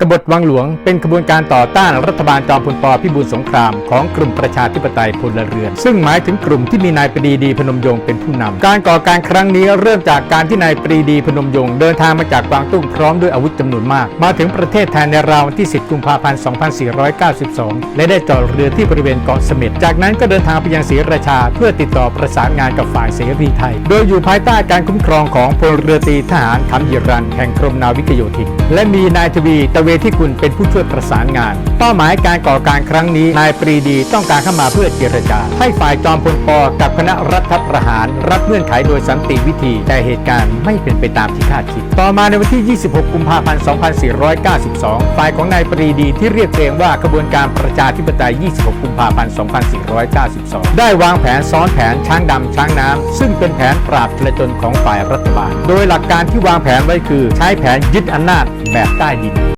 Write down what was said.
กบฏวังหลวงเป็นขบวนการต่อต้านรัฐบาลจอมพลปพิบูลสงครามของกลุ่มประชาธิปไตยพลเรือน ซึ่งหมายถึงกลุ่มที่มีนายปรีดีพนมยงค์เป็นผู้นำการก่อการครั้งนี้เริ่มจากการที่นายปรีดีพนมยงค์เดินทางมาจากกวางตุ้งพร้อมด้วยอาวุธจำนวนมาก มาถึงประเทศไทยในราวันที่ 10 กุมภาพันธ์ 2492 และได้จอดเรือที่บริเวณเกาะเสม็ดจากนั้นก็เดินทางไปยังศรีราชา เพื่อติดต่อประสานงานกับฝ่ายเสรีไทย โดยอยู่ภายใต้การคุ้มครองของพลเรือตีทหารคำยิรันแห่งกรมนาวิกโยธิน และมีนายทวีตะเวทิกุลเป็นผู้ช่วยประสานงาน เป้าหมายการก่อการครั้งนี้นายปรีดีต้องการเข้ามาเพื่อเจรจา ให้ฝ่ายจอมพลปกับคณะรัฐประหาร รับเงื่อนไขโดยสันติวิธี แต่เหตุการณ์ไม่เป็นไปตามที่คาดคิด ต่อมาในวันที่ 26 กุมภาพันธ์ 2492 ฝ่ายของนายปรีดีที่เรียกเองว่าขบวนการประชาธิปไตย 26 กุมภาพันธ์ 2492 ได้วางแผนซ้อนแผนช้างดำช้างน้ำซึ่งเป็นแผนปราบทรจนของฝ่ายรัฐบาล โดยหลักการที่วางแผนไว้คือ ใช้แผนยึดอำนาจแบบใต้ดิน